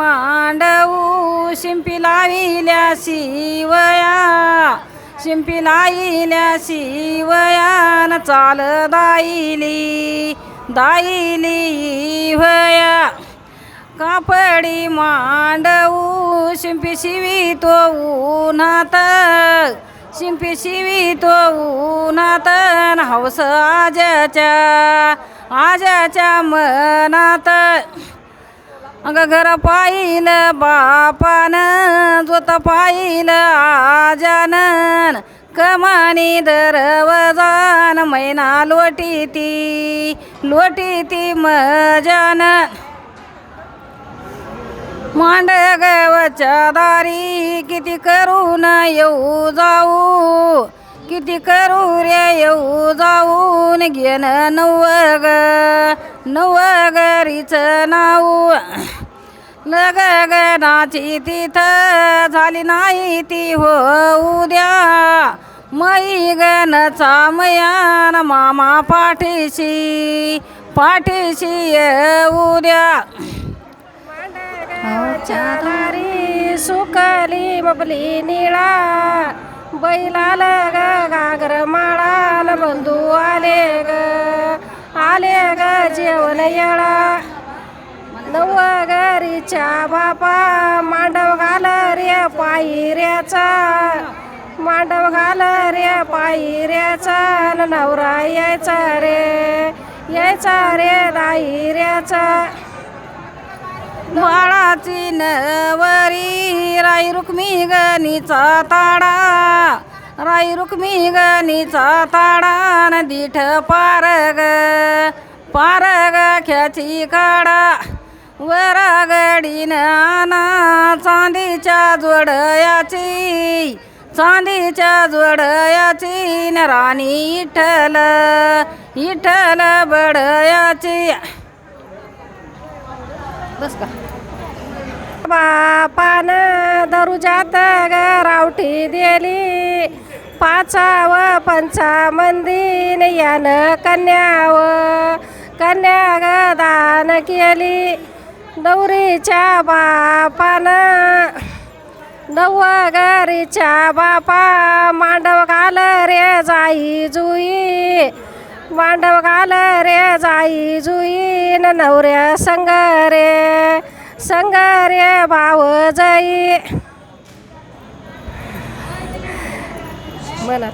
मांडवू. शिंपी लाविल्या शिवया. शिंपी लाविल्या शिवयान चाल दाईली दाईली भया कापडी मांडवू. शिंपी शिवी तो उन्हात. शिंपी शिवी तो उन्हात हौस आजाच्या आजाच्या मनात. अग घर पाहिलं बापान जोत पाहिलं आजानन कमानी दरवजान मैना लोटी ती लोटी ती मजान. मांड गवच्या दारी किती करून येऊ जाऊ. किती करू रे येऊ जाऊन घेन नवग नवगरीच नाऊ लग गनाची तिथं झाली नाही ती हो उद्या. मई गणचा मयान मामा पाठीशी पाठीशी उद्या. सुकली बबली निळा. बैलाल ग घागर माळाल बंधू आले ग आले ग जेवण येळा. नवगरीच्या बापा मांडव घाल रे पायऱ्याचा मांडव घाल रे पायऱ्याचा नवरा यायचा रे यायचा रे दाईऱ्याचा बाळाची नवरी राई रुक्मी गणीचा ताडा. राई रुक्मी गणीचा ताडा न दिठ पारग. पारग ख्याची काडा. वर नाना आना चांदीच्या जोडयाची. चांदीच्या जोडयाची न राणी इठल इठल बडयाची. बस का? बापान दरुजात ग रावठी दिली. पाचाव पंचामंदीन यान कन्याव. कन्या ग दान केली. नवरीच्या बापान नवगरीच्या बापा. मांडव घाल रे जाई जुई. मांडव घाल रे जाई जुई नवऱ्या संगारे संगारे भाव जाई. म्हणा